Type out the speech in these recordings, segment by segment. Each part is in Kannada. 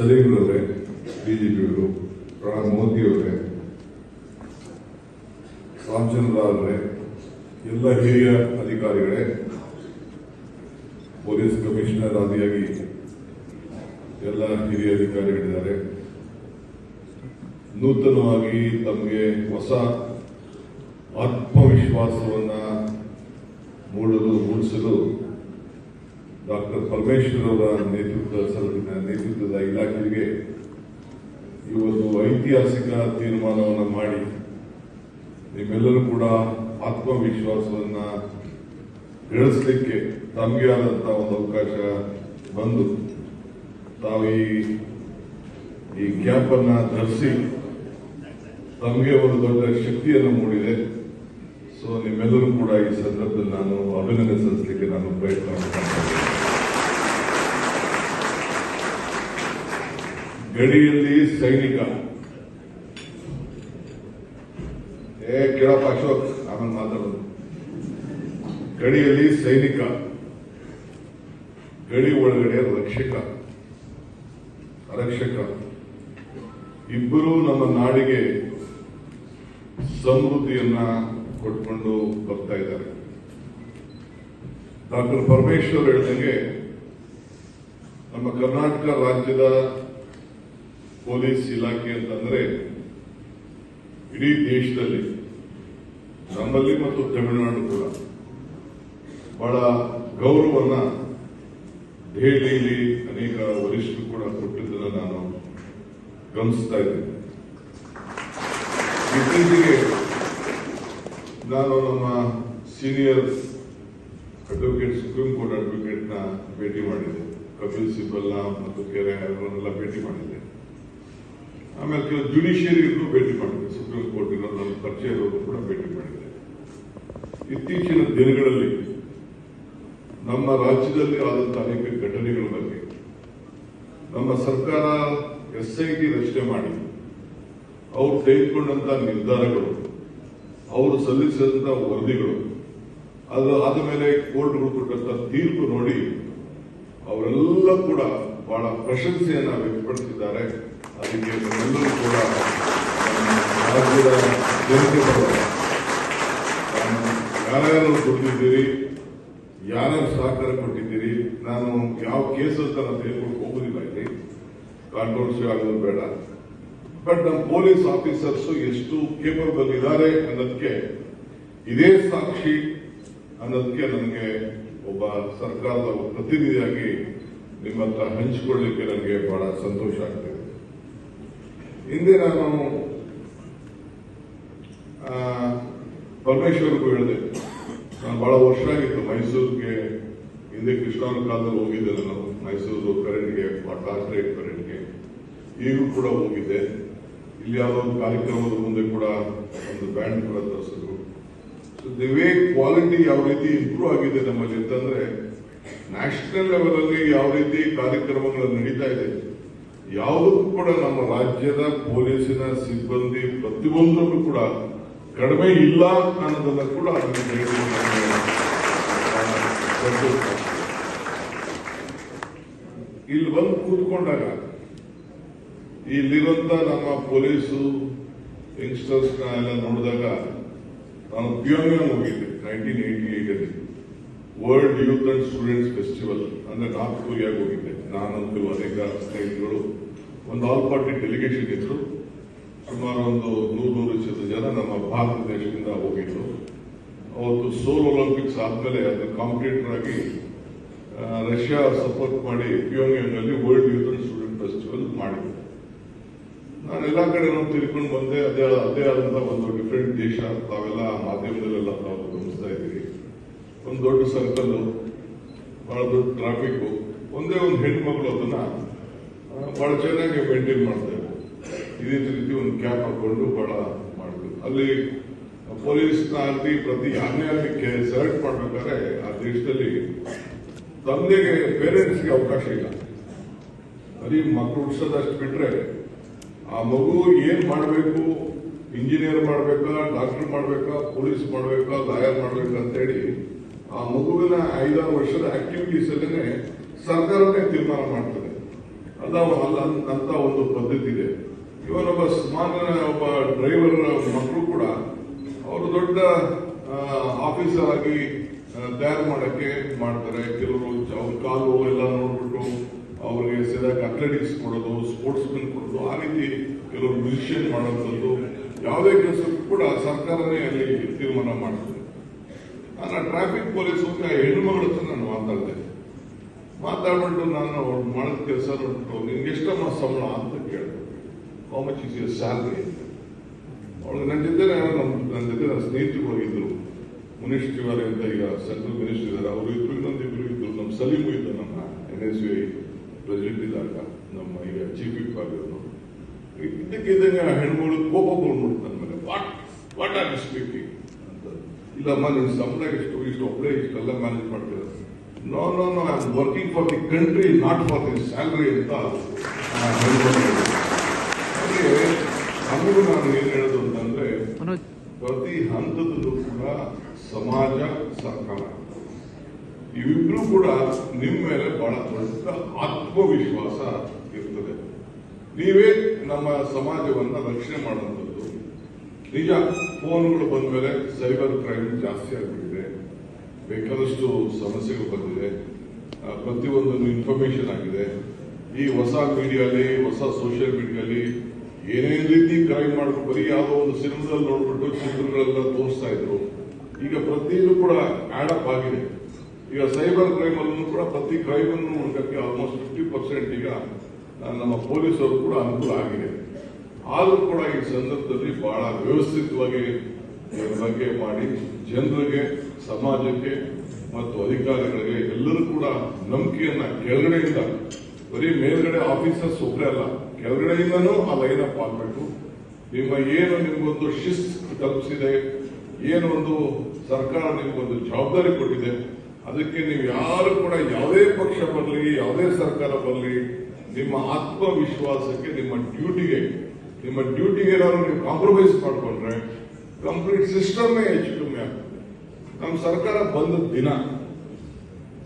ಸಲೀಮ್ರವರೇ ಪಿಯವರು ಪ್ರಣಬ್ ಮೋದಿಯವರೇ ರಾಮಚಂದ್ರ ಅವರೇ, ಎಲ್ಲ ಹಿರಿಯ ಅಧಿಕಾರಿಗಳೇ, ಪೊಲೀಸ್ ಕಮಿಷನರ್ ಆದಿಯಾಗಿ ಎಲ್ಲ ಹಿರಿಯ ಅಧಿಕಾರಿಗಳಿದ್ದಾರೆ. ನೂತನವಾಗಿ ತಮಗೆ ಹೊಸ ಆತ್ಮವಿಶ್ವಾಸವನ್ನು ಮೂಡಲು, ಮೂಡಿಸಲು ಡಾಕ್ಟರ್ ಪರಮೇಶ್ವರ್ ಅವರ ನೇತೃತ್ವ ಸಲ್ಲಿನ ನೇತೃತ್ವದ ಇಲಾಖೆಗೆ ಈ ಒಂದು ಐತಿಹಾಸಿಕ ತೀರ್ಮಾನವನ್ನು ಮಾಡಿ ನಿಮ್ಮೆಲ್ಲರೂ ಕೂಡ ಆತ್ಮವಿಶ್ವಾಸವನ್ನ ಬೆಳೆಸಲಿಕ್ಕೆ ತಮಗೆ ಆದಂತಹ ಒಂದು ಅವಕಾಶ ಬಂದು ತಾವು ಈ ಕ್ಯಾಪ್ ಅನ್ನ ಧರಿಸಿ ತಮಗೆ ಒಂದು ದೊಡ್ಡ ಶಕ್ತಿಯನ್ನು ಮೂಡಿದೆ. ಸೊ ನಿಮ್ಮೆಲ್ಲರೂ ಕೂಡ ಈ ಸಂದರ್ಭದಲ್ಲಿ ನಾನು ಅಭಿನಂದನೆ ಸಲ್ಲಿಸಲಿಕ್ಕೆ ನಾನು ಪ್ರಯತ್ನ ಮಾಡ್ತೀನಿ ಗಡಿಯಲ್ಲಿ ಸೈನಿಕ. ಏ, ಕೇಳಪ್ಪ ಅಶೋಕ್, ಆಮೇಲೆ ಮಾತಾಡೋದು. ಗಡಿಯಲ್ಲಿ ಸೈನಿಕ. ಗಡಿ ಒಳಗಡೆ ರಕ್ಷಕ. ರಕ್ಷಕ. ಇಬ್ಬರು ನಮ್ಮ ನಾಡಿಗೆ ಸಮೃದ್ಧಿಯನ್ನ ಕೊಟ್ಕೊಂಡು ಬರ್ತಾ ಇದ್ದಾರೆ. ಡಾಕ್ಟರ್ ಪರಮೇಶ್ವರ್ ಹೇಳ್ದಂಗೆ ನಮ್ಮ ಕರ್ನಾಟಕ ರಾಜ್ಯದ ಪೊಲೀಸ್ ಇಲಾಖೆ ಅಂತಂದ್ರೆ ಇಡೀ ದೇಶದಲ್ಲಿ, ನಮ್ಮಲ್ಲಿ ಮತ್ತು ತಮಿಳುನಾಡು ಕೂಡ ಬಹಳ ಗೌರವವನ್ನ ದೆಹಲಿಯಲ್ಲಿ ಅನೇಕ ವರಿಷ್ಠರು ಕೂಡ ಕೊಟ್ಟಿದ್ದನ್ನು ನಾನು ಗಮನಿಸ್ತಾ ಇದ್ದೇನೆ. ಇತ್ತೀಚೆಗೆ ನಾನು ನಮ್ಮ ಸೀನಿಯರ್ ಅಡ್ವೊಕೇಟ್ ಸುಪ್ರೀಂ ಕೋರ್ಟ್ ಅಡ್ವೊಕೇಟ್ನ ಭೇಟಿ ಮಾಡಿದ್ದೆ. ಕಪಿಲ್ ಸಿಬಲ್ನ ಮತ್ತು ಕೆರೆ ಅವರನ್ನೆಲ್ಲ ಭೇಟಿ ಮಾಡಿದ್ದೆ. ಆಮೇಲೆ ಕೆಲವು ಜುಡಿಷಿಯರಿಗೂ ಭೇಟಿ ಮಾಡಿದೆ ಸುಪ್ರೀಂ ಕೋರ್ಟ್ ಇರೋ ನನ್ನ ಪರಿಚಯ ಇರೋರು ಕೂಡ ಭೇಟಿ ಮಾಡಿದೆ ಇತ್ತೀಚಿನ ದಿನಗಳಲ್ಲಿ ನಮ್ಮ ರಾಜ್ಯದಲ್ಲಿ ಆದಂತಹ ಅನೇಕ ಘಟನೆಗಳ ಬಗ್ಗೆ ನಮ್ಮ ಸರ್ಕಾರ ಎಸ್ ಐ ಟಿ ರಚನೆ ಮಾಡಿ, ಅವರು ತೆಗೆದುಕೊಂಡಂತ ನಿರ್ಧಾರಗಳು, ಅವರು ಸಲ್ಲಿಸಿದಂತ ವರದಿಗಳು, ಅದು ಆದ ಮೇಲೆ ಕೋರ್ಟ್ಗಳು ಕೊಟ್ಟಂತ ತೀರ್ಪು ನೋಡಿ, ಅವರೆಲ್ಲ ಕೂಡ ಬಹಳ ಪ್ರಶಂಸೆಯನ್ನು ವ್ಯಕ್ತಪಡಿಸಿದ್ದಾರೆ. ಅದಕ್ಕೆ ನಮ್ಮೆಲ್ಲರೂ ಕೂಡ ರಾಜ್ಯದ ಜನತೆ ಯಾರ್ಯಾರು ಕೊಟ್ಟಿದ್ದೀರಿ ಯಾರ್ಯಾರು ಸಹಕಾರ ಕೊಟ್ಟಿದ್ದೀರಿ, ನಾನು ಯಾವ ಕೇಸ್ ಅಂತ ನಾನು ತೆಗೆದುಕೊಂಡು ಹೋಗುದಿಲ್ಲ ಇಲ್ಲಿ. ಕಾಂಟ್ರವರ್ಸಿ ಆಗೋದು ಬೇಡ. ಬಟ್ ನಮ್ಮ ಪೊಲೀಸ್ ಆಫೀಸರ್ಸ್ ಎಷ್ಟು ಕೇಪಬಲ್ ಇದ್ದಾರೆ ಅನ್ನೋದಕ್ಕೆ, ಇದೇ ಸಾಕ್ಷಿ ಅನ್ನೋದಕ್ಕೆ ನನಗೆ ಒಬ್ಬ ಸರ್ಕಾರದ ಪ್ರತಿನಿಧಿಯಾಗಿ ನಿಮ್ಮ ಹತ್ರ ಹಂಚಿಕೊಳ್ಳಿಕ್ಕೆ ನನಗೆ ಬಹಳ ಸಂತೋಷ ಆಗ್ತಿದೆ. ಹಿಂದೆ ನಾನು ಪರಮೇಶ್ವರ್ಗೂ ಹೇಳಿದೆ. ನಾನು ಬಹಳ ವರ್ಷ ಆಗಿತ್ತು ಮೈಸೂರಿಗೆ. ಹಿಂದೆ ಕೃಷ್ಣನ ಕಾಲದಲ್ಲಿ ಹೋಗಿದ್ದೆ ನಾನು. ಮೈಸೂರು ಕರೆಂಟ್ಗೆ ಕಾರ್ಪೊರೇಟ್ ಕರೆಂಟ್ಗೆ ಈಗೂ ಕೂಡ ಹೋಗಿದ್ದೆ. ಇಲ್ಲಿ ಯಾವುದೋ ಒಂದು ಕಾರ್ಯಕ್ರಮದ ಮುಂದೆ ಕೂಡ ಒಂದು ಬ್ಯಾಂಡ್ ಕೂಡ ತರಿಸಿದ್ರು. ದಿ ವೇ ಕ್ವಾಲಿಟಿ ಯಾವ ರೀತಿ ಇಂಪ್ರೂವ್ ಆಗಿದೆ ನಮ್ಮಲ್ಲಿ ಅಂತಂದ್ರೆ ನ್ಯಾಷನಲ್ ಲೆವೆಲ್ ಅಲ್ಲಿ ಯಾವ ರೀತಿ ಕಾರ್ಯಕ್ರಮಗಳು ನಡೀತಾ ಇದೆ ಯಾವುದಕ್ಕೂ ಕೂಡ ನಮ್ಮ ರಾಜ್ಯದ ಪೊಲೀಸಿನ ಸಿಬ್ಬಂದಿ ಪ್ರತಿಯೊಂದರಲ್ಲೂ ಕೂಡ ಕಡಿಮೆ ಇಲ್ಲ ಅನ್ನೋದನ್ನ ಕೂಡ. ಇಲ್ಲಿ ಬಂದು ಕೂತ್ಕೊಂಡಾಗ ಇಲ್ಲಿರುವಂತ ನಮ್ಮ ಪೊಲೀಸು ಯಂಗ್ಸ್ಟರ್ಸ್ ಎಲ್ಲ ನೋಡಿದಾಗ ನಾನು ಪ್ಯೂಂಗ್ ಹೋಗಿದ್ದೆ ನೈನ್ಟೀನ್ ಏಟಿ ಏಟ್ ಅಲ್ಲಿ world youth and students festival ಅಂದ್ರೆ ನಾರ್ತ್ ಕೊರಿಯಾಗ ಹೋಗಿದ್ದೆ ನಾನಂತೂ ಅನೇಕ ಸ್ನೇಹಿತರುಗಳು. ಒಂದು ಆಲ್ ಪಾರ್ಟಿ ಡೆಲಿಗೇಷನ್ ಇದ್ರು. ಸುಮಾರು ಒಂದು ನೂರು ನೂರು ಲಕ್ಷದ ಜನ ನಮ್ಮ ಭಾರತ ದೇಶದಿಂದ ಹೋಗಿದ್ರು. ಅವತ್ತು ಸೋಲ್ ಒಲಿಂಪಿಕ್ಸ್ ಆದ್ಮೇಲೆ ಅದು ಕಾಂಪಿಟೇಟರ್ ಆಗಿ ರಷ್ಯಾ ಸಪೋರ್ಟ್ ಮಾಡಿ ಪ್ಯೂಂಗ್ ಅಲ್ಲಿ world youth and student festival ಮಾಡಿದ್ರು. ನಾನು ಎಲ್ಲ ಕಡೆ ನಾವು ತಿಳ್ಕೊಂಡು ಬಂದೆ. ಅದೇ ಅದೇ ಆದಂತಹ ಒಂದು ಡಿಫ್ರೆಂಟ್ ದೇಶ. ತಾವೆಲ್ಲ ಮಾಧ್ಯಮದಲ್ಲೆಲ್ಲ ತಾವು ಒಂದು ದೊಡ್ಡ ಸರ್ಕಲ್ ಬಹಳ ದೊಡ್ಡ ಟ್ರಾಫಿಕ್ ಒಂದೇ ಒಂದು ಹೆಣ್ಮಗಳು ಅದನ್ನ ಆ, ಬಹಳ ಚೆನ್ನಾಗಿ ಮೇಂಟೈನ್ ಮಾಡ್ತಾರೆ ಇದೇ ರೀತಿ ಒಂದು ಕ್ಯಾಪ್ ಹಾಕೊಂಡು ಬಹಳ ಮಾಡಬೇಕು ಅಲ್ಲಿ ಪೊಲೀಸ್ನ ಆಗಲಿ ಪ್ರತಿ ಯಾರನ್ನೇ ಆಗಲಿ ಸೆಲೆಕ್ಟ್ ಮಾಡ್ಬೇಕಾದ್ರೆ ಆ ದೇಶದಲ್ಲಿ ತಂದೆಗೆ ಪೇರೆಂಟ್ಸ್ಗೆ ಅವಕಾಶ ಇಲ್ಲ. ಬರೀ ಮಕ್ಕಳು ಹುಡ್ಸೋದಷ್ಟು ಬಿಟ್ರೆ ಆ ಮಗು ಏನು ಮಾಡಬೇಕು ಇಂಜಿನಿಯರ್ ಮಾಡಬೇಕಾ ಡಾಕ್ಟರ್ ಮಾಡಬೇಕಾ ಪೊಲೀಸ್ ಮಾಡಬೇಕಾ ಲಾಯರ್ ಮಾಡಬೇಕಾ ಅಂತೇಳಿ ಆ ಮಗುವಿನ ಐದಾರು ವರ್ಷದ ಆಕ್ಟಿವಿಟೀಸ್ ಅಲ್ಲೇ ಸರ್ಕಾರವೇ ತೀರ್ಮಾನ ಮಾಡ್ತದೆ. ಅಲ್ಲ, ಅಂತ ಒಂದು ಪದ್ಧತಿ ಇದೆ. ಇವನೊಬ್ಬ ಸಾಮಾನ್ಯ ಒಬ್ಬ ಡ್ರೈವರ್ ಮಕ್ಕಳು ಕೂಡ ಅವರು ದೊಡ್ಡ ಆಫೀಸರ್ ಆಗಿ ತಯಾರು ಮಾಡಕ್ಕೆ ಮಾಡ್ತಾರೆ. ಕೆಲವರು ಅವ್ರ ಕಾಲು ಎಲ್ಲ ನೋಡ್ಬಿಟ್ಟು ಅವ್ರಿಗೆ ಸರಿಯಾಗಿ ಅಥ್ಲೆಟಿಕ್ಸ್ ಕೊಡೋದು ಸ್ಪೋರ್ಟ್ಸ್ ಮೆನ್ ಕೊಡೋದು, ಆ ರೀತಿ ಕೆಲವರು ಮ್ಯೂಸಿಷಿಯನ್ ಮಾಡೋಂಥದ್ದು. ಯಾವುದೇ ಕೆಲಸಕ್ಕೂ ಕೂಡ ಸರ್ಕಾರನೇ ಅಲ್ಲಿ ತೀರ್ಮಾನ ಮಾಡ್ತದೆ. ನಾನು ಟ್ರಾಫಿಕ್ ಪೊಲೀಸ್ ಹೆಣ್ಣುಮಗಳ ಹತ್ರ ನಾನು ಮಾತಾಡಿದೆ. ಮಾತಾಡ್ಬಿಟ್ಟು ನಾನು ಅವ್ರು ಮಾಡಿದ ಕೆಲಸ ನೋಡ್ಬಿಟ್ಟು ನಿನ್ಗೆ ಸಂಬಳ ಅಂತ ಕೇಳಿದೆ. How much is your salary ಅವಳು ನನ್ನ ಜೊತೆ ನಮ್ಮ ನನ್ನ ಜೊತೆ ನನ್ನ ಸ್ನೇಹಿತರು ಹೋಗಿದ್ರು. ಮುನೀಶ್ ತಿವಾರಿ ಅಂತ ಈಗ ಸೆಂಟ್ರಲ್ ಮಿನಿಸ್ಟರ್ ಇದ್ದಾರೆ. ಅವರು ಇದ್ರು ಇನ್ನೊಂದು ಇಬ್ರು ಇದ್ರು. ನಮ್ಮ ಸಲೀಮು ಇದ್ದ ನಮ್ಮ ಎನ್ ಎಸ್ ವಿ ಪ್ರೆಸಿಡೆಂಟ್ ಇದ್ದಾಗ ನಮ್ಮ ಈಗ ಚೀಫ್ ವಿಪ್ ಆಗಿರೋದು. ಇದ್ದಕ್ಕಿದ್ದಂಗೆ ಆ ಹೆಣ್ಮಗಳು ಕೋಪ ಬಂದ್ಬಿಡ್ತು ನನ್ನ ಮೇಲೆ. ವಾಟ್ ವಾಟ್ ಆರ್ ಸ್ಪೀಕಿಂಗ್ ಅಂತ ಇಲ್ಲಮ್ಮ ನೀವು ಸಂಬಳ ಎಷ್ಟು ಇಷ್ಟು ಒಬ್ಬಳೇ ಇಷ್ಟೆಲ್ಲ ಮ್ಯಾನೇಜ್ ಮಾಡ್ತೀರ? No no no I am working for the country not for the salary ಅಂತ. ಹಾಗೆ ನಮಗೂ ನಾನು ಏನ್ ಹೇಳೋದು ಅಂತಂದ್ರೆ ಪ್ರತಿ ಹಂತದಲ್ಲೂ ಕೂಡ ಸಮಾಜ ಸರ್ಕಾರ. ಇವಿಬ್ರು ಕೂಡ ನಿಮ್ಮ ಮೇಲೆ ಬಹಳ ದೊಡ್ಡ ಆತ್ಮವಿಶ್ವಾಸ ಇರ್ತದೆ. ನೀವೇ ನಮ್ಮ ಸಮಾಜವನ್ನ ರಕ್ಷಣೆ ಮಾಡುವಂಥದ್ದು. ನಿಜ. ಫೋನ್ಗಳು ಬಂದ ಮೇಲೆ ಸೈಬರ್ ಕ್ರೈಮ್ ಜಾಸ್ತಿ ಆಗ್ಬಿಟ್ಟಿದೆ. ಬೇಕಾದಷ್ಟು ಸಮಸ್ಯೆಗಳು ಬಂದಿದೆ. ಪ್ರತಿಯೊಂದು ಪ್ರತಿಯೊಂದನ್ನು ಇನ್ಫಾರ್ಮೇಶನ್ ಆಗಿದೆ. ಈ ಹೊಸ ಮೀಡಿಯಾಲಿ ಹೊಸ ಸೋಷಿಯಲ್ ಮೀಡಿಯಾಲಿ ಏನೇ ರೀತಿ ಕ್ರೈಮ್ ಮಾಡ್ಕೊಂಡು ಬರೀ ಯಾವುದೋ ಒಂದು ಸಿನಿಮಾದಲ್ಲಿ ನೋಡ್ಬಿಟ್ಟು ಚಿತ್ರಗಳೆಲ್ಲ ತೋರಿಸ್ತಾ ಇದ್ರು. ಈಗ ಪ್ರತಿಯೊಂದು ಕೂಡ ಆಡಪ್ ಆಗಿದೆ. ಈಗ ಸೈಬರ್ ಕ್ರೈಮ್ ಅಲ್ಲೂ ಕೂಡ ಪ್ರತಿ ಕ್ರೈಮ್ ಅನ್ನು ಆಲ್ಮೋಸ್ಟ್ ಫಿಫ್ಟಿ ಪರ್ಸೆಂಟ್ ಈಗ ನಮ್ಮ ಪೊಲೀಸರು ಕೂಡ ಅನುಕೂಲ ಆಗಿದೆ. ಆದ್ರೂ ಕೂಡ ಈ ಸಂದರ್ಭದಲ್ಲಿ ಬಹಳ ವ್ಯವಸ್ಥಿತವಾಗಿ ಬಗ್ಗೆ ಮಾಡಿ ಜನರಿಗೆ, ಸಮಾಜಕ್ಕೆ ಮತ್ತು ಅಧಿಕಾರಿಗಳಿಗೆ ಎಲ್ಲರೂ ಕೂಡ ನಂಬಿಕೆಯನ್ನ ಕೆಳಗಡೆಯಿಂದ, ಬರೀ ಮೇಲ್ಗಡೆ ಆಫೀಸರ್ಸ್ ಒಬ್ಬರೇ ಅಲ್ಲ, ಕೆಳಗಡೆಯಿಂದನೂ ಆ ಲೈನ್ ಅಪ್ ಆಗಬೇಕು. ನಿಮ್ಮ ಏನು ನಿಮ್ಗೊಂದು ಶಿಸ್ತು ತಲುಪಿಸಿದೆ, ಏನು ಒಂದು ಸರ್ಕಾರ ನಿಮ್ಗೊಂದು ಜವಾಬ್ದಾರಿ ಕೊಟ್ಟಿದೆ, ಅದಕ್ಕೆ ನೀವು ಯಾರು ಕೂಡ ಯಾವುದೇ ಪಕ್ಷ ಬರಲಿ, ಯಾವುದೇ ಸರ್ಕಾರ ಬರಲಿ, ನಿಮ್ಮ ಆತ್ಮವಿಶ್ವಾಸಕ್ಕೆ, ನಿಮ್ಮ ಡ್ಯೂಟಿಗೆ ನಿಮ್ಮ ಡ್ಯೂಟಿಗೆ ಏನಾದ್ರು ನೀವು ಕಾಂಪ್ರಮೈಸ್ ಮಾಡಿಕೊಂಡ್ರೆ ಕಂಪ್ಲೀಟ್ ಸಿಸ್ಟಮೇ ಹೆಚ್ಚು ಕಮ್ಮಿ ಆಗ್ತದೆ. ನಮ್ಮ ಸರ್ಕಾರ ಬಂದ ದಿನ,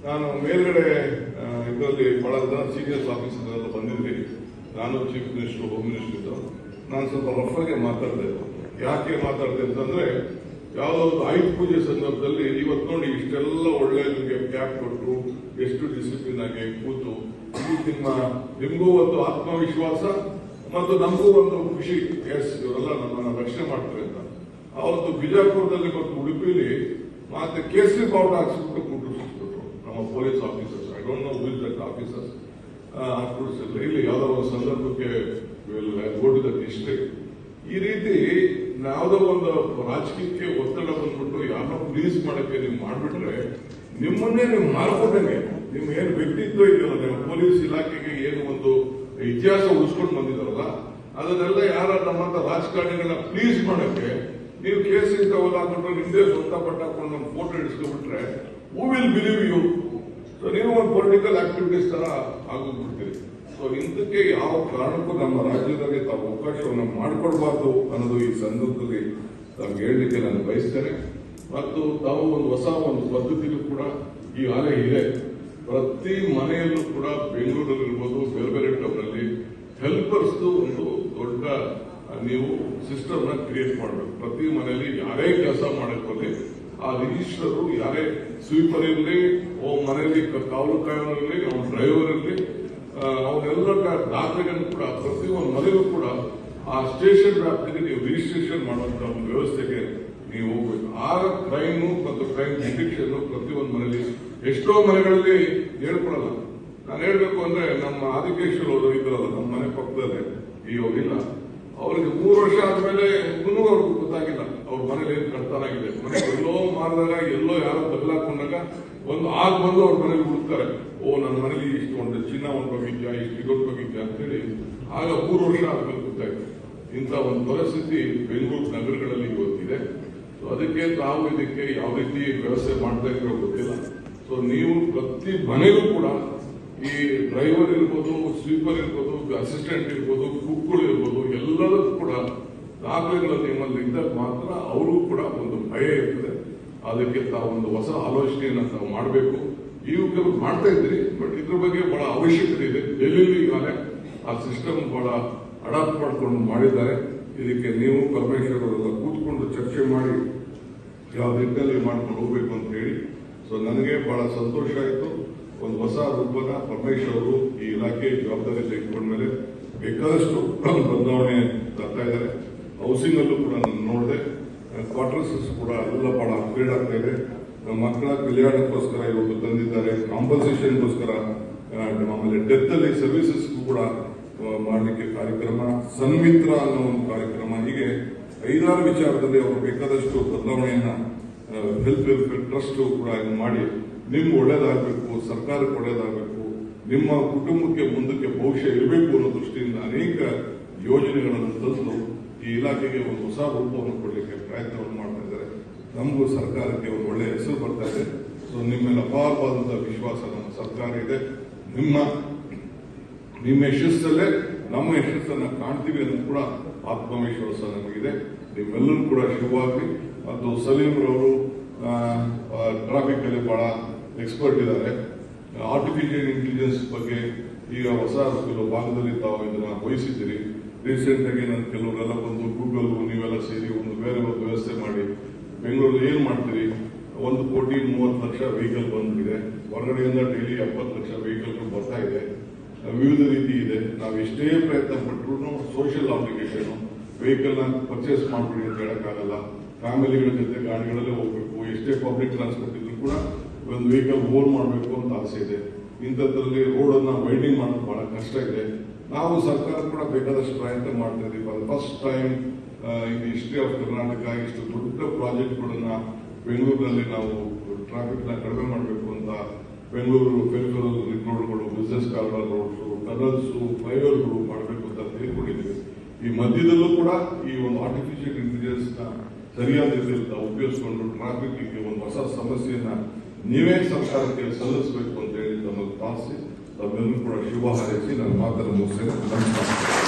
ನಾನು ಮೇಲ್ಗಡೆ ಇದರಲ್ಲಿ ಬಹಳ ಜನ ಸೀನಿಯರ್ಸ್ ಆಫೀಸರ್ ಎಲ್ಲ ಬಂದಿದ್ರಿ. ನಾನು ಚೀಫ್ ಮಿನಿಸ್ಟರ್ ಹೋಮ್ ಮಿನಿಸ್ಟರ್ ಇದ್ದು, ನಾನು ಸ್ವಲ್ಪ ರಫ್ ಆಗಿ ಮಾತಾಡಿದೆ ಯಾಕೆ ಮಾತಾಡಿದೆ ಅಂತಂದ್ರೆ ಯಾವ ಒಂದು ಆಯುಧ ಪೂಜೆ ಸಂದರ್ಭದಲ್ಲಿ ಇವತ್ತು ನೋಡಿ ಇಷ್ಟೆಲ್ಲ ಒಳ್ಳೆ ನಿಮಗೆ ಕ್ಯಾಪ್ ಕೊಟ್ಟರು ಎಷ್ಟು ಡಿಸಿಪ್ಲಿನ್ ಆಗಿ ಕೂತು ಇದು ನಿಮ್ಮ ನಿಮಗೂ ಒಂದು ಆತ್ಮವಿಶ್ವಾಸ ಮತ್ತು ನಮಗೂ ಒಂದು ಖುಷಿ ಎಸ್ ಇವರೆಲ್ಲ ನಮ್ಮನ್ನ ರಕ್ಷಣೆ ಮಾಡ್ತಾರೆ ಅಂತ. ಅವತ್ತು ಬಿಜಾಪುರದಲ್ಲಿ ಮತ್ತು ಉಡುಪಿಲಿ ಮತ್ತೆ ಕೇಸರಿ ಪೌಡರ್ ಹಾಕ್ಸ್ಬಿಟ್ಟು ಕುಟ್ಟಿಸ್ಬಿಟ್ರು ನಮ್ಮ police officers. I don't know will that officers ಕೂಡಿಸಿಲ್ಲ ಇಲ್ಲಿ ಯಾವ್ದೋ ಒಂದು ಸಂದರ್ಭಕ್ಕೆ ಗೋ ಟು ದ ಡಿಸ್ಟ್ರಿಕ್ಟ್ ಈ ರೀತಿ ಯಾವುದೋ ಒಂದು ರಾಜಕೀಯಕ್ಕೆ ಒತ್ತಡ ಬಂದ್ಬಿಟ್ಟು ಯಾರನ್ನೋ ಪ್ಲೀಸ್ ಮಾಡಕ್ಕೆ ನೀವು ಮಾಡ್ಬಿಟ್ರೆ ನಿಮ್ಮನ್ನೇ ನೀವು ಮಾರ್ಕೋದಂಗೆ ನಿಮ್ಮ ಏನು ವ್ಯಕ್ತಿತ್ವ ಇದೆಯಲ್ಲ, ನಿಮ್ಮ ಪೊಲೀಸ್ ಇಲಾಖೆಗೆ ಏನು ಒಂದು ಇತಿಹಾಸ ಉಳಿಸ್ಕೊಂಡು ಬಂದಿದ್ದಾರಲ್ಲ, ಅದನ್ನೆಲ್ಲ ಯಾರ ನಮ್ಮಂತ ರಾಜಕಾರಣಿಗಳನ್ನ ಪ್ಲೀಸ್ ಮಾಡಕ್ಕೆ ನೀವು ಕೇಸ್ ಇಂಥವೆಲ್ಲ ಅಂದ್ಬಿಟ್ಟು ನಿಮ್ದೆ ಸ್ವಂತ ಪಟ್ಟ ಹಾಕೊಂಡು ನಮ್ಮ photo ಹಿಡಿಸ್ಕೊಂಡ್ಬಿಟ್ರೆ who will believe you so ನೀವು ಒಂದು ಪೊಲಿಟಿಕಲ್ ಆಕ್ಟಿವಿಟೀಸ್ ತರ ಆಗೋಗ್ಬಿಡ್ತೀರಿ. ಸೊ ಇಂಥಕ್ಕೆ ಯಾವ ಕಾರಣಕ್ಕೂ ನಮ್ಮ ರಾಜ್ಯದಲ್ಲಿ ತಾವು ಅವಕಾಶವನ್ನು ಮಾಡಿಕೊಡ್ಬಾರ್ದು ಅನ್ನೋದು ಈ ಸಂದರ್ಭದಲ್ಲಿ ತಮ್ಗೆ ಹೇಳಲಿಕ್ಕೆ ನಾನು ಬಯಸ್ತೇನೆ. ಮತ್ತು ತಾವು ಒಂದು ಹೊಸ ಒಂದು ಪದ್ಧತಿಗೂ ಕೂಡ ಈ ಆಲೆ ಇದೆ. ಪ್ರತಿ ಮನೆಯಲ್ಲೂ ಕೂಡ ಬೆಂಗಳೂರಲ್ಲಿರ್ಬೋದು, ಬೇರೆ ಬೇರೆ ಹೆಲ್ಪರ್ಸ್ ಒಂದು ದೊಡ್ಡ ಆ, ನೀವು ಸಿಸ್ಟಮ್ನ ಕ್ರಿಯೇಟ್ ಮಾಡಬೇಕು. ಪ್ರತಿ ಮನೆಯಲ್ಲಿ ಯಾರೇ ಕೆಲಸ ಮಾಡಕ್ ಬರಲಿ ಆ ರಿಜಿಸ್ಟರ್ ಯಾರೇ ಸ್ವೀಪರ್ ಇರಲಿ ಮನೆಯಲ್ಲಿ ಕಾವಲು ಕಾಯೋನಿರಲಿ ಅವ್ರ ಡ್ರೈವರ್ ಇರಲಿ ಅವನ್ನೆಲ್ಲ ದಾಖಲೆಗಳನ್ನು ಕೂಡ ಪ್ರತಿ ಒಂದು ಮನೆಗೂ ಕೂಡ ಆ ಸ್ಟೇಷನ್ ವ್ಯಾಪ್ತಿಗೆ ನೀವು ರಿಜಿಸ್ಟ್ರೇಷನ್ ಮಾಡುವಂತಹ ಒಂದು ವ್ಯವಸ್ಥೆಗೆ ನೀವು ಹೋಗ್ಬೇಕು. ಆಗ ಕ್ರೈಮು ಮತ್ತು ಕ್ರೈಮ್ ಡಿಟೆಕ್ಷನ್ ಪ್ರತಿಯೊಂದು ಮನೆಯಲ್ಲಿ ಎಷ್ಟೋ ಮನೆಗಳಲ್ಲಿ ಹೇಳ್ಕೊಡಲ್ಲ ನಾನು ಹೇಳ್ಬೇಕು ಅಂದ್ರೆ ನಮ್ಮ ಆದಿಕೇಶ್ವರ ಅವರು ಇದ್ರಲ್ಲ, ನಮ್ಮ ಮನೆ ಪಕ್ಕದಲ್ಲೇ, ಈ ಹೋಗಿಲ್ಲ. ಅವರಿಗೆ ಮೂರು ವರ್ಷ ಆದ್ಮೇಲೆ ಇನ್ನೂ ಅವ್ರಿಗೆ ಗೊತ್ತಾಗಿಲ್ಲ. ಅವ್ರ ಮನೇಲಿ ಏನ್ ಕಳ್ತನಾಗಿದೆ. ಮನೆ ಎಲ್ಲೋ ಮಾರಿದಾಗ, ಎಲ್ಲೋ ಯಾರೋ ಬದಲಾಕೊಂಡಾಗ ಒಂದು ಆಗ ಬಂದು ಅವ್ರ ಮನೇಲಿ ಹುಡುಕ್ತಾರೆ. ಓ ನನ್ನ ಮನೇಲಿ ಇಷ್ಟು ಒಂದು ಚಿನ್ನ, ಒಂದು ಬಗ್ಗೆ ಇಷ್ಟು ಇದೊಂದು ಅಂತ ಅಂತೇಳಿ. ಆಗ ಮೂರು ವರ್ಷ ಆದ್ಮೇಲೆ ಗೊತ್ತಾಯ್ತು. ಇಂಥ ಒಂದು ಪರಿಸ್ಥಿತಿ ಬೆಂಗಳೂರು ನಗರಗಳಲ್ಲಿ ಗೊತ್ತಿದೆ ಸೊ ಅದಕ್ಕೆ ತಾವು ಇದಕ್ಕೆ ಯಾವ ರೀತಿ ವ್ಯವಸ್ಥೆ ಮಾಡ್ತಾ ಇದ್ರೋ ಗೊತ್ತಿಲ್ಲ. ಸೊ ನೀವು ಪ್ರತಿ ಮನೆಗೂ ಕೂಡ ಈ ಡ್ರೈವರ್ ಇರ್ಬೋದು ಸ್ವೀಪರ್ ಇರ್ಬೋದು ಅಸಿಸ್ಟೆಂಟ್ ಇರ್ಬೋದು ಕುಕ್ಗಳು ಇರ್ಬೋದು, ಎಲ್ಲದಕ್ಕೂ ಕೂಡ ದಾಖಲೆಗಳ ನಿಮ್ಮಲ್ಲಿ ಇದ್ದಾಗ ಮಾತ್ರ ಅವರು ಕೂಡ ಒಂದು ಭಯ ಇರ್ತದೆ. ಅದಕ್ಕೆ ತಾವೊಂದು ಹೊಸ ಆಲೋಚನೆಯನ್ನು ತಾವು ಮಾಡಬೇಕು. ಈಗ ಮಾಡ್ತಾ ಇದ್ರಿ ಬಟ್ ಇದ್ರ ಬಗ್ಗೆ ಬಹಳ ಅವಶ್ಯಕತೆ ಇದೆ. ಡೆಲ್ಲಿಲಿ ಈಗಾಗಲೇ ಆ ಸಿಸ್ಟಮ್ ಬಹಳ ಅಡಾಪ್ಟ್ ಮಾಡಿಕೊಂಡು ಮಾಡಿದ್ದಾರೆ. ಇದಕ್ಕೆ ನೀವು ಪರಮೇಶ್ವರ್ ಅವರೆಲ್ಲ ಕೂತ್ಕೊಂಡು ಚರ್ಚೆ ಮಾಡಿ ಯಾವ ನಿಟ್ಟಿನಲ್ಲಿ ಮಾಡ್ಕೊಂಡು ಹೋಗ್ಬೇಕು ಅಂತ ಹೇಳಿ. ಸೊ ನನಗೆ ಬಹಳ ಸಂತೋಷ ಆಯಿತು. ಒಂದು ಹೊಸ ರೂಪನ ಪರಮೇಶ್ವರ್ ಅವರು ಈ ಇಲಾಖೆ ಜವಾಬ್ದಾರಿ ತೆಗೆದುಕೊಂಡ್ಮೇಲೆ ಬೇಕಾದಷ್ಟು ಬದಲಾವಣೆ ತರ್ತಾ ಇದ್ದಾರೆ. ಹೌಸಿಂಗ್ ಅಲ್ಲೂ ಕೂಡ ನೋಡಿದೆ. ಕ್ವಾರ್ಟರ್ಸ್ ಕೂಡ ಎಲ್ಲ ಬಹಳ ಅಪ್ಗ್ರೇಡ್ ಆಗ್ತಾ ಇದೆ. ಮಕ್ಕಳ ಕಲ್ಯಾಣಕ್ಕೋಸ್ಕರ ಇವತ್ತು ತಂದಿದ್ದಾರೆ. ಕಾಂಪನ್ಸೇಷನ್ಗೋಸ್ಕರ ಆಮೇಲೆ ಡೆತ್ ಅಲ್ಲಿ ಸರ್ವಿಸಸ್ ಕೂಡ ಮಾಡಲಿಕ್ಕೆ ಕಾರ್ಯಕ್ರಮ, ಸನ್ಮಿತ್ರ ಅನ್ನೋ ಒಂದು ಕಾರ್ಯಕ್ರಮ. ಹೀಗೆ ಐದಾರು ವಿಚಾರದಲ್ಲಿ ಅವರು ಬೇಕಾದಷ್ಟು ಬದಲಾವಣೆಯನ್ನ ಹೆಲ್ತ್ ವೆಲ್ಫೇರ್ ಟ್ರಸ್ಟ್ ಕೂಡ ಮಾಡಿ ನಿಮ್ಗೆ ಒಳ್ಳೇದಾಗಬೇಕು, ಸರ್ಕಾರಕ್ಕೆ ಒಳ್ಳೇದಾಗಬೇಕು, ನಿಮ್ಮ ಕುಟುಂಬಕ್ಕೆ ಮುಂದಕ್ಕೆ ಭವಿಷ್ಯ ಇರಬೇಕು ಅನ್ನೋ ದೃಷ್ಟಿಯಿಂದ ಅನೇಕ ಯೋಜನೆಗಳನ್ನು ತಂದು ಈ ಇಲಾಖೆಗೆ ಒಂದು ಹೊಸ ರೂಪವನ್ನು ಕೊಡಲಿಕ್ಕೆ ಪ್ರಯತ್ನವನ್ನು ಮಾಡ್ತಾ ಇದ್ದಾರೆ. ನಮಗೂ ಸರ್ಕಾರಕ್ಕೆ ಒಂದು ಒಳ್ಳೆಯ ಹೆಸರು ಬರ್ತಾ ಇದೆ. ಸೊ ನಿಮ್ಮೆಲ್ಲ ಅಪಾರವಾದಂತಹ ವಿಶ್ವಾಸ ನಮ್ಮ ಸರ್ಕಾರ ಇದೆ. ನಿಮ್ಮ ನಿಮ್ಮ ಯಶಸ್ಸಲ್ಲೇ ನಮ್ಮ ಯಶಸ್ಸನ್ನು ಕಾಣ್ತೀವಿ ಅನ್ನೋದು ಕೂಡ ಆತ್ಮವಿಶ್ವಾಸ ನಮಗಿದೆ. ನಿಮ್ಮೆಲ್ಲರೂ ಕೂಡ ಶುಭವಾಗಲಿ. ಮತ್ತು ಸಲೀಮ್ರವರು ರವರು ಟ್ರಾಫಿಕ್ ಅಲ್ಲಿ ಬಹಳ ಎಕ್ಸ್ಪರ್ಟ್ ಇದ್ದಾರೆ. ಆರ್ಟಿಫಿಷಿಯಲ್ ಇಂಟೆಲಿಜೆನ್ಸ್ ಬಗ್ಗೆ ಈಗ ಹೊಸ ಕೆಲವು ಭಾಗದಲ್ಲಿ ತಾವು ಇದನ್ನ ವಹಿಸಿದ್ದೀರಿ. ರೀಸೆಂಟ್ ಆಗಿ ನಾನು ಕೆಲವರೆಲ್ಲ ಬಂದು ಗೂಗಲ್ ನೀವೆಲ್ಲ ಸೇರಿ ಒಂದು ಬೇರೆ ಒಂದು ವ್ಯವಸ್ಥೆ ಮಾಡಿ. ಬೆಂಗಳೂರಲ್ಲಿ ಏನು ಮಾಡ್ತೀರಿ? ಒಂದು ಕೋಟಿ ಮೂವತ್ತು ಲಕ್ಷ ವೆಹಿಕಲ್ ಬಂದಿದೆ ಹೊರಗಡೆಯಿಂದ ಡೈಲಿ ಎಪ್ಪತ್ತು ಲಕ್ಷ ವೆಹಿಕಲ್ಗಳು ಬರ್ತಾ ಇದೆ. ವಿವಿಧ ರೀತಿ ಇದೆ. ನಾವು ಎಷ್ಟೇ ಪ್ರಯತ್ನ ಪಟ್ಟರು ಸೋಷಿಯಲ್ ಅಪ್ಲಿಕೇಶನ್ ವೆಹಿಕಲ್ನ ಪರ್ಚೇಸ್ ಮಾಡ್ಬಿಡಿ ಅಂತ ಹೇಳಕ್ಕಾಗಲ್ಲ. ಫ್ಯಾಮಿಲಿಗಳ ಜೊತೆ ಗಾಡಿಗಳಲ್ಲೇ ಹೋಗ್ಬೇಕು. ಎಷ್ಟೇ ಪಬ್ಲಿಕ್ ಟ್ರಾನ್ಸ್ಪೋರ್ಟ್ ಇದ್ರು ಕೂಡ ಒಂದು ವೆಹಿಕಲ್ ಓನ್ ಮಾಡಬೇಕು ಅಂತ ಆಸೆ ಇದೆ. ಇಂಥದ್ರಲ್ಲಿ ರೋಡನ್ನು ವೈಡಿಂಗ್ ಮಾಡೋದು ಬಹಳ ಕಷ್ಟ ಇದೆ. ನಾವು ಸರ್ಕಾರ ಕೂಡ ಬೇಕಾದಷ್ಟು ಪ್ರಯತ್ನ ಮಾಡ್ತಾ ಇದೀವಿ. First time in history of Karnataka ಇಷ್ಟು ದೊಡ್ಡ ಪ್ರಾಜೆಕ್ಟ್ಗಳನ್ನು ಬೆಂಗಳೂರಿನಲ್ಲಿ ನಾವು ಟ್ರಾಫಿಕ್ನ ಕಡಿಮೆ ಮಾಡಬೇಕು ಅಂತ ಬೆಂಗಳೂರು ಪೆರಿಫರಲ್ ರೋಡ್ಗಳು ಬಿಸ್ನೆಸ್ ಕಾರಿಡಾರ್ ರೋಡ್ಸು ಟನಲ್ಸ್ ಮಾಡಬೇಕು ಅಂತ ತಿಳ್ಕೊಂಡಿದ್ದೀವಿ ಈ ಮಧ್ಯದಲ್ಲೂ ಕೂಡ ಈ ಒಂದು ಆರ್ಟಿಫಿಷಿಯಲ್ ಇಂಟೆಲಿಜೆನ್ಸ್ನ ಸರಿಯಾದ ರೀತಿಯಲ್ಲಿ ಉಪಯೋಗಿಸ್ಕೊಂಡು ಉಪಯೋಗಿಸಿಕೊಂಡು ಟ್ರಾಫಿಕ್ ಒಂದು ಹೊಸ ಸಮಸ್ಯೆಯನ್ನ ನೀವೇ ಸರ್ಕಾರಕ್ಕೆ ಸಲ್ಲಿಸಬೇಕು ಅಂತ ಹೇಳಿ ತಮ್ಮಲ್ಲಿ ಪ್ರಾರ್ಥಿಸಿ ತಮ್ಮೆಲ್ಲರೂ ಕೂಡ ಶುಭ ಹಾರೈಸಿ ನನ್ನ ಮಾತನ್ನು ಮುಗಿಸ್ತೇನೆ. ನಮಸ್ಕಾರ.